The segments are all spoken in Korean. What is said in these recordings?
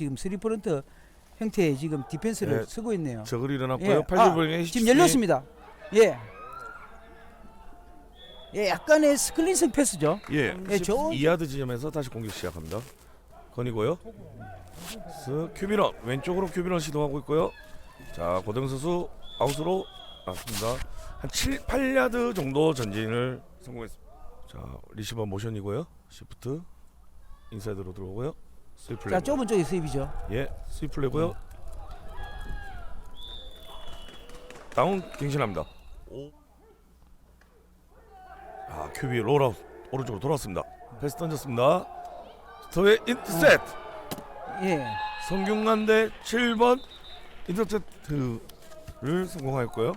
지금 스리 프런트 형태의 지금 디펜스를 네. 쓰고 있네요. 저글 일어났고요. 예. 80분의 아, 지금 열렸습니다. 예. 예, 약간의 스클린성 패스죠. 예. 예, 좋은 2야드 지점에서 다시 공격 시작합니다. 건이고요. 스 큐비런 왼쪽으로 큐비런 시도하고 있고요. 자 고등 선수 아웃으로 나왔습니다. 한 7, 8야드 정도 전진을 성공했습니다. 자 리시버 모션이고요. 시프트 인사이드로 들어오고요. 스위플레이. 자, 좁은 쪽에 수입이죠. 예, 스위플레고요. 다운 갱신합니다. 오. 아, 큐비 롤아웃 오른쪽으로 돌았습니다. 패스 던졌습니다. 스토의 인터셉트. 예. 성균관 대 7번 인터셉트를 성공하였고요.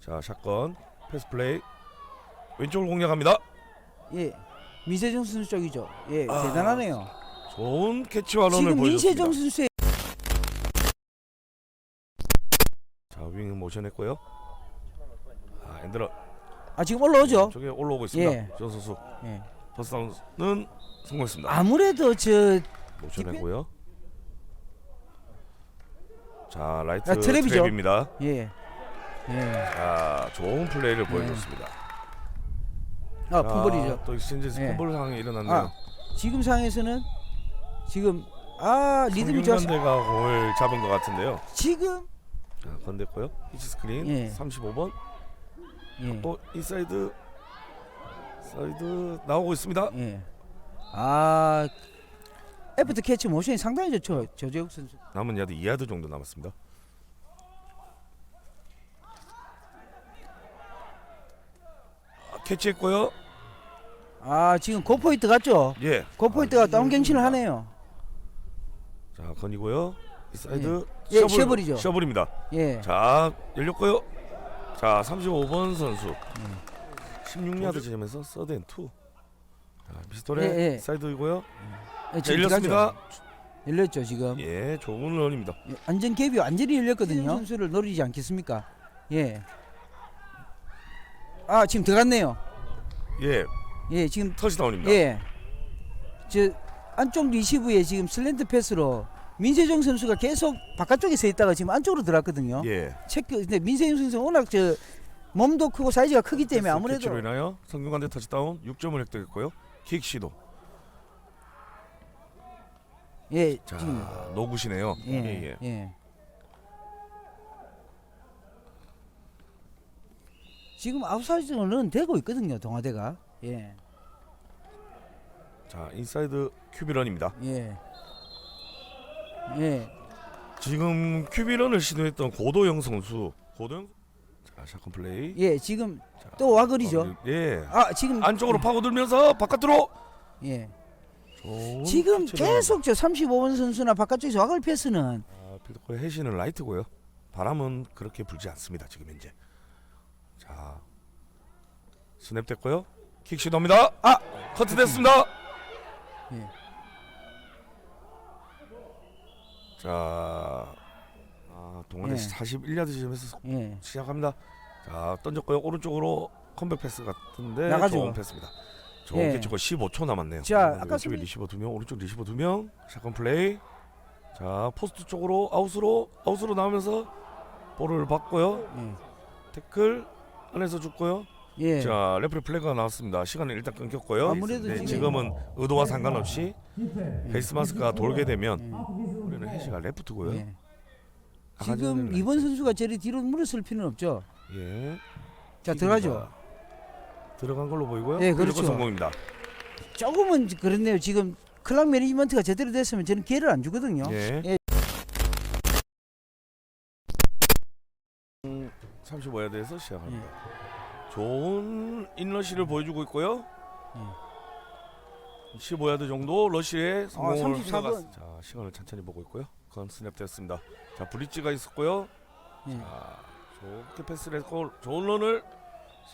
자, 샷건 패스 플레이 왼쪽을 공략합니다. 예. 민세정 선수 쪽이죠. 예, 아, 대단하네요. 좋은 캐치와 런을 지금 보여줬습니다. 민세정 선수의 자, 윙 모션했고요. 아, 엔드런 아 지금 올라오죠. 저게 올라오고 있습니다. 예. 전 선수 예. 퍼스 다운은 성공했습니다. 아무래도 저 모션했고요. 자 라이트 아, 트랩이죠. 트랩입니다. 예. 예. 자 좋은 플레이를 보여줬습니다. 아, 자, 풋볼이죠. 또 익스체인지에서 예. 상황이 일어났네요. 아, 지금 상황에서는 지금 아 리듬이 좋았어. 성균관대가 공을 잡은 것 같은데요. 지금 자 건댔고요. 히치 스크린 예. 35번 예. 또 인사이드 사이드 나오고 있습니다. 예. 아 애프터 캐치 모션이 상당히 좋죠. 저재욱 선수. 남은 야드 2야드 정도 남았습니다. 캐치했고요. 아 지금 고포인트 같죠? 예. 고포인트가 아, 다운 갱신을 하네요. 자 건이고요. 이 사이드 예, 셔블, 셔블이죠. 셔블입니다. 예. 자 열렸고요. 자 35번 선수 16야드 지점에서 서드 앤 투. 자 피스톨의 예, 예. 사이드이고요. 예, 자, 지금 열렸습니다. 들어가죠. 열렸죠 지금. 예 좋은 런입니다. 예, 완전 갭이 완전히 열렸거든요. 선수를 노리지 않겠습니까? 예. 아 지금 들어갔네요. 예 예 지금 터치다운입니다. 예. 저 안쪽 리시브에 지금 슬랜트 패스로 민세정 선수가 계속 바깥쪽에 서 있다가 지금 안쪽으로 들어갔거든요. 예. 체크 근데 민세정 선수가 워낙 저 몸도 크고 사이즈가 크기 때문에 아무래도 캐치로 인하여 성균관대 터치다운 6점을 획득했고요. 킥 시도. 예 자 지금 노구시네요. 예, 예, 예. 예. 지금 아웃사이드는 되고 있거든요 동아대가 예 자 인사이드 큐비런입니다. 예. 예. 지금 큐비런을 시도했던 고도영 선수. 고도영. 자 샷건 플레이. 예, 지금 자, 또 와글이죠. 마무리. 예. 아, 지금 안쪽으로 파고들면서 바깥으로. 예. 좋은 지금 계속 저 35번 선수나 바깥쪽에서 와글 패스는. 아, 필드코의 해시는 라이트고요. 바람은 그렇게 불지 않습니다. 지금 현재. 자 스냅 됐고요. 킥 시도입니다. 아 커트 됐습니다. 예. 자 아, 동안에 예. 41야드 지점에서 예. 시작합니다. 자 던졌고요. 오른쪽으로 컴백 패스 같은데 나가죠. 좋은 패스입니다. 좋은 예. 캐치고 15초 남았네요. 자, 왼쪽에 아까 소리- 리시버 두 명, 오른쪽 리시버 두 명. 샷건 플레이. 자 포스트 쪽으로 아웃으로 아웃으로 나오면서 볼을 받고요. 예. 태클 안에서 죽고요. 예. 자 레프리 플래그가 나왔습니다. 시간은 일단 끊겼고요. 아무래도 네, 지금- 지금은 의도와 상관없이 페이스 마스크가 돌게 되면 예. 우리는 해시가 레프트고요. 예. 지금 이번 선수가 저리 뒤로 물었을 필요는 없죠. 예. 자, 들어가죠. 들어간 걸로 보이고요. 예, 그리고 그렇죠. 성공입니다. 조금은 그렇네요. 지금 클락 매니지먼트가 제대로 됐으면 저는 기회를 안 주거든요. 예. 예. 35야드에서 시작합니다. 예. 좋은 인러시를 보여주고 있고요. 15야드 정도 러시에 성공을 34 번. 해나갔- 자 시간을 천천히 보고 있고요. 건 스냅 됐습니다. 자 브릿지가 있었고요. 예. 자 좋게 패스를 했고 좋은 런을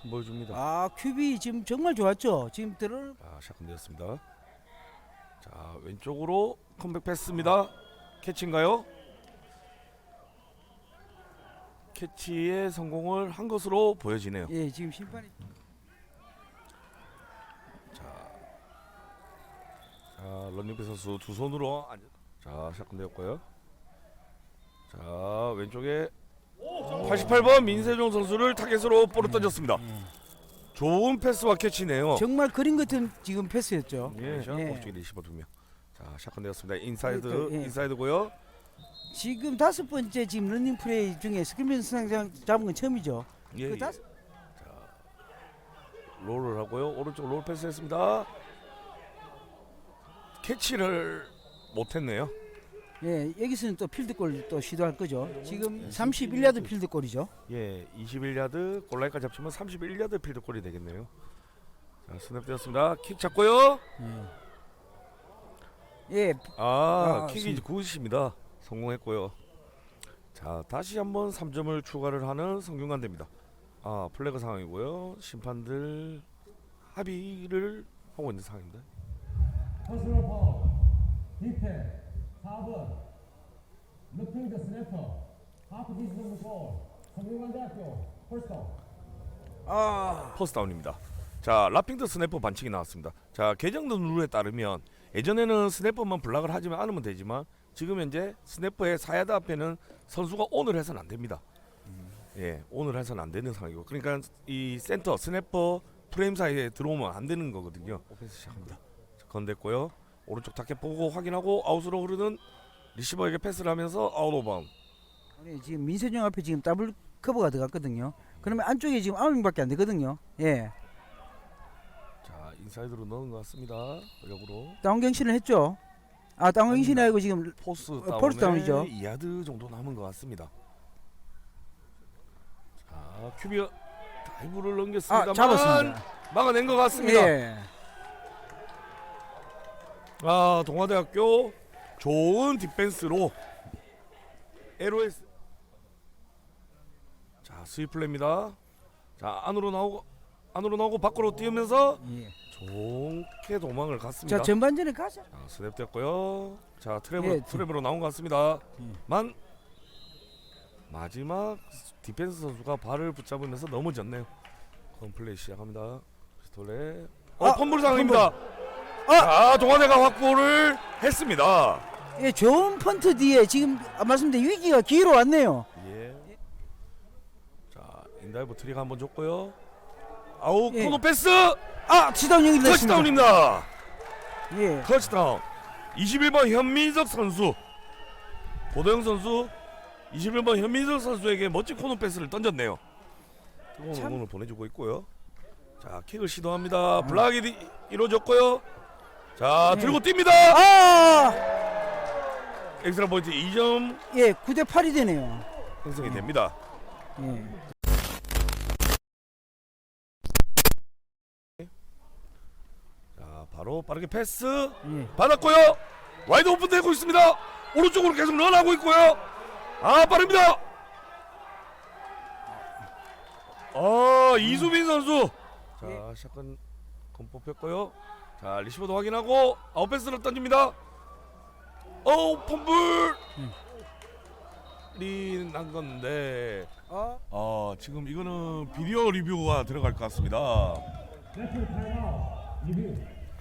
선보여줍니다. 아, 큐비 지금 정말 좋았죠. 지금 들어 자 샷건 되었습니다. 자 왼쪽으로 컴백 패스입니다. 캐치인가요? 캐치에 성공을 한 것으로 보여지네요. 예, 지금 심판이 자자 런닝백 선수 두 손으로 앉아. 자 시작되었고요. 자 왼쪽에 88번 민세종 선수를 타겟으로 볼을 던졌습니다. 좋은 패스와 캐치네요. 정말 그림 같은 지금 패스였죠. 예, 예. 오른쪽에 리시버 두 명. 자 시작되었습니다. 인사이드 그러니까, 예. 인사이드고요. 지금 다섯 번째 지금 런닝 플레이 중에 스크린 상장 잡은 건 처음이죠. 예, 그 예. 다섯 롤을 하고요. 오른쪽 롤 패스했습니다. 캐치를 못했네요. 예, 여기서는 또 필드골 또 시도할 거죠. 네, 지금 31야드 필드골이죠. 예, 21야드 골라이까지 합치면 31야드 필드 골이 되겠네요. 자, 스냅되었습니다. 킥 잡고요. 예, 아, 아, 킥이 굿입니다. 성공했고요. 자, 다시 한번 3점을 추가를 하는 성균관 대입니다. 아, 플래그 상황이고요. 심판들 합의를 하고 있는 상황입니다. 파울 디펜 4번 루킹 더 스냅퍼 하프 디스턴스 골 성균관대학교 펄스터 아, 퍼스트 다운입니다. 자, 라핑드 스냅퍼 반칙이 나왔습니다. 자, 개정된 룰에 따르면 예전에는 스냅퍼만 블락을 하지만 않으면 되지만 지금 현재 스냅퍼의 사야드 앞에는 선수가 온을 해서는 안 됩니다. 예, 온을 해서는 안 되는 상황이고 그러니까 이 센터 스냅퍼 프레임 사이에 들어오면 안 되는 거거든요. 오펜스 시작합니다. 자, 건댔고요. 오른쪽 타켓 보고 확인하고 아웃으로 흐르는 리시버에게 패스를 하면서 아웃 오브 바운드. 아니, 지금 민세정 앞에 지금 더블 커버가 들어갔거든요. 그러면 안쪽에 지금 아홉 명밖에 안 되거든요. 예, 자, 인사이드로 넣은 것 같습니다. 역으로. 다운 경신을 했죠. 아, 다운 경신이 아니고 지금 포스 어, 다운에 포스트 다운이죠. 2야드 정도 남은 것 같습니다. 자, 큐비가 다이브를 아, 넘겼습니다만 잡았습니다. 막아낸 것 같습니다. 예, 아, 동아대학교 좋은 디펜스로 LOS 자, 스윗 플레이입니다. 자, 안으로 나오고 안으로 나오고 밖으로 뛰면서 예. 좋게 도망을 갔습니다. 자, 전반전에 가자. 자, 스냅 됐고요. 자, 트랩으로 예, 트랩으로 나온 것 같습니다. 예. 만 마지막 디펜스 선수가 발을 붙잡으면서 넘어졌네요. 컴플레이 시작합니다. 스톨레. 어, 아, 펌블 상황입니다. 아! 자, 동아대가 확보를 했습니다. 예, 좋은 펀트 뒤에 지금 아, 말씀드린 위기가 기회로 왔네요. 예. 자, 인다이브 트릭 한번 줬고요. 아우, 예. 코너 패스! 아, 지다운 연결됐습니다. 터치다운입니다. 예, 터치다운 21번 현민석 선수 고도영 선수 21번 현민석 선수에게 멋진 코너 패스를 던졌네요 뜨거운 참. 응원을 보내주고 있고요 자 킥을 시도합니다 블락이 이- 이루어졌고요 자 네. 들고 뜁니다 아, 엑스트라 포인트 2점 예, 9대 8이 되네요. 형성이 됩니다 예. 자 바로 빠르게 패스. 예. 받았고요. 와이드 오픈 되고 있습니다. 오른쪽으로 계속 런하고 있고요. 아 빠릅니다. 아 이수빈 선수. 자 샷건 건 뽑혔고요. 자 리시버도 확인하고 아웃패스를 던집니다. 어우 펌블. 리난 건데. 아, 아 지금 이거는 비디오 리뷰가 들어갈 것 같습니다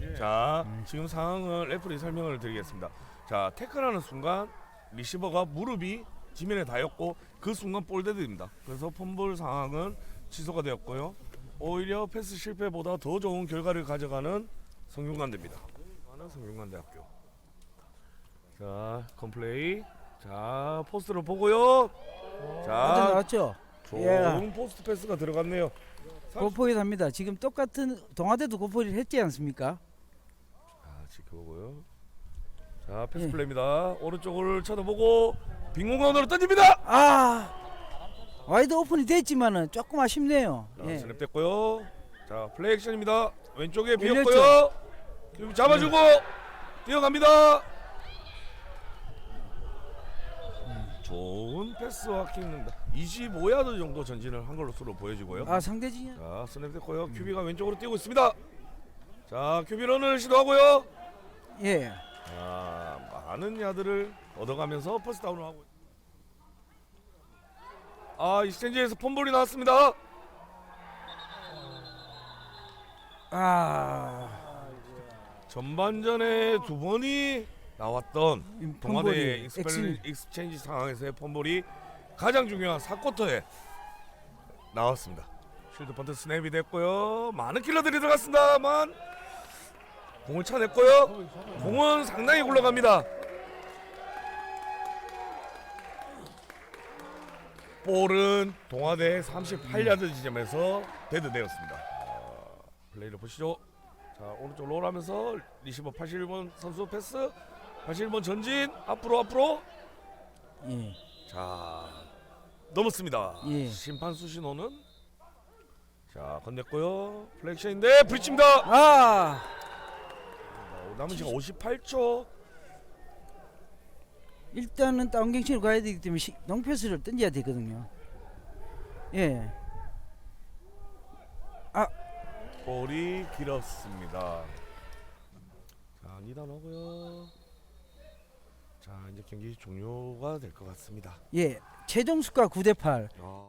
리뷰 자 지금 상황을 레프리 설명을 드리겠습니다. 자 태클하는 순간 리시버가 무릎이 지면에 닿였고 그 순간 볼데드입니다. 그래서 펌볼 상황은 취소가 되었고요. 오히려 패스 실패보다 더 좋은 결과를 가져가는 성균관대입니다. 성균관대학교. 자 컴플레이. 자 포스트를 보고요. 완전 자 나왔죠. 좋은 예. 포스트 패스가 들어갔네요. 고포에 합니다. 지금 똑같은 동아대도 고포를 했지 않습니까? 자 지켜보고요. 자 패스 예. 플레이입니다. 오른쪽을 쳐다보고 빈 공간으로 던집니다. 아, 와이드 오픈이 됐지만은 조금 아쉽네요. 자, 예. 스냅 됐고요. 자 플레이 액션입니다. 왼쪽에? 비었고요. 지금 잡아주고 뛰어갑니다. 좋은 패스와 킥입니다. 25야드 정도 전진을 한 걸로서로 보여지고요. 아, 상대 진영. 자 스냅 됐고요. 큐비가 왼쪽으로 뛰고 있습니다. 자 큐비 런을 시도하고요. 예. 아, 많은 야들을 얻어가면서 퍼스 다운을 하고 있- 아 익스체인지에서 폰볼이 나왔습니다 아, 전반전에 두 번이 나왔던 이 동아대 익스펠, 익스체인지 상황에서의 폰볼이 가장 중요한 4쿼터에 나왔습니다. 쉴드 번트 스냅이 됐고요. 많은 킬러들이 들어갔습니다만 공을 차냈고요. 공은 상당히 굴러갑니다. 볼은 동아대 38야드 지점에서 데드되었습니다. 어, 플레이를 보시죠. 자 오른쪽 롤하면서 리시버 81번 선수 패스 81번 전진 앞으로 앞으로 예. 자 넘었습니다. 예. 심판 수 신호는 자 건넸고요. 플렉션인데 브리치입니다. 아 어, 남은 시간 58초. 일단은 다운 갱신으로 가야 되기 때문에 시, 농패스를 던져야 되거든요. 예. 볼이 길었습니다. 자 2단 오고요. 자 이제 경기 종료가 될 것 같습니다. 예. 최종 수가 9대 8. 아.